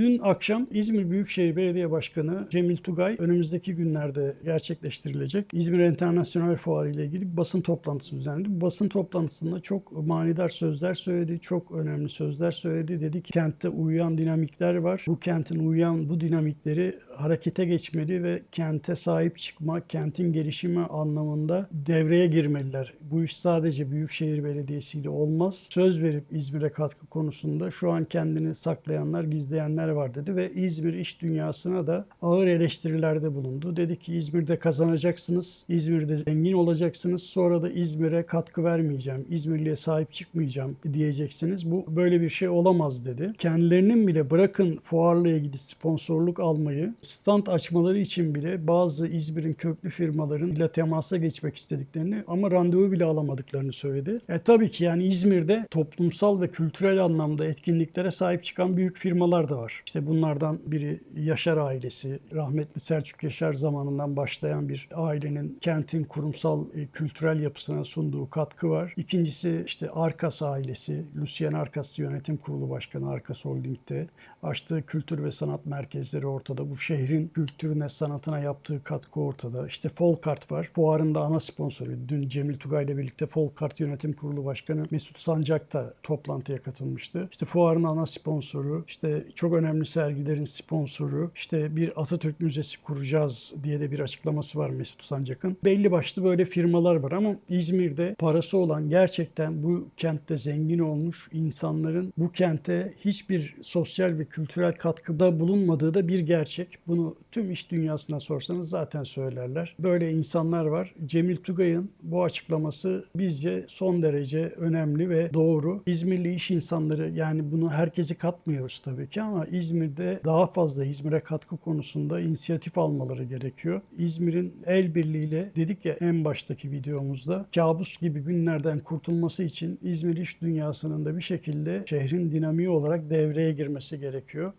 Dün akşam İzmir Büyükşehir Belediye Başkanı Cemil Tugay önümüzdeki günlerde gerçekleştirilecek İzmir Enternasyonel Fuarı ile ilgili basın toplantısı düzenledi. Basın toplantısında çok manidar sözler söyledi, çok önemli sözler söyledi. Dedi ki kentte uyuyan dinamikler var. Bu kentin uyuyan bu dinamikleri harekete geçmeli ve kente sahip çıkma, kentin gelişimi anlamında devreye girmeliler. Bu iş sadece Büyükşehir Belediyesi ile olmaz. Söz verip İzmir'e katkı konusunda şu an kendini saklayanlar, gizleyenler var dedi ve İzmir iş dünyasına da ağır eleştirilerde bulundu. Dedi ki İzmir'de kazanacaksınız, İzmir'de zengin olacaksınız, sonra da İzmir'e katkı vermeyeceğim, İzmirli'ye sahip çıkmayacağım diyeceksiniz. Bu böyle bir şey olamaz dedi. Kendilerinin bile bırakın fuarla ilgili sponsorluk almayı, stand açmaları için bile bazı İzmir'in köklü firmaların ile temasa geçmek istediklerini ama randevu bile alamadıklarını söyledi. E tabii ki yani İzmir'de toplumsal ve kültürel anlamda etkinliklere sahip çıkan büyük firmalar da var. İşte bunlardan biri Yaşar ailesi, rahmetli Selçuk Yaşar zamanından başlayan bir ailenin kentin kurumsal e, kültürel yapısına sunduğu katkı var. İkincisi işte Arkas ailesi, Lucien Arkas Yönetim Kurulu Başkanı Arkas Holding'de açtığı kültür ve sanat merkezleri ortada. Bu şehrin kültürüne, sanatına yaptığı katkı ortada. İşte Folkart var. Fuarın da ana sponsoru. Dün Cemil Tugay ile birlikte Folkart Yönetim Kurulu Başkanı Mesut Sancak da toplantıya katılmıştı. İşte fuarın ana sponsoru, işte çok önemli sergilerin sponsoru, işte bir Atatürk Müzesi kuracağız diye de bir açıklaması var Mesut Sancak'ın. Belli başlı böyle firmalar var ama İzmir'de parası olan gerçekten bu kentte zengin olmuş insanların bu kente hiçbir sosyal ve kültürel katkıda bulunmadığı da bir gerçek. Bunu tüm iş dünyasına sorsanız zaten söylerler. Böyle insanlar var. Cemil Tugay'ın bu açıklaması bizce son derece önemli ve doğru. İzmirli iş insanları yani bunu herkesi katmıyoruz tabii ki ama İzmir'de daha fazla İzmir'e katkı konusunda inisiyatif almaları gerekiyor. İzmir'in el birliğiyle dedik ya en baştaki videomuzda kabus gibi günlerden kurtulması için İzmir iş dünyasının da bir şekilde şehrin dinamiği olarak devreye girmesi gerekiyor.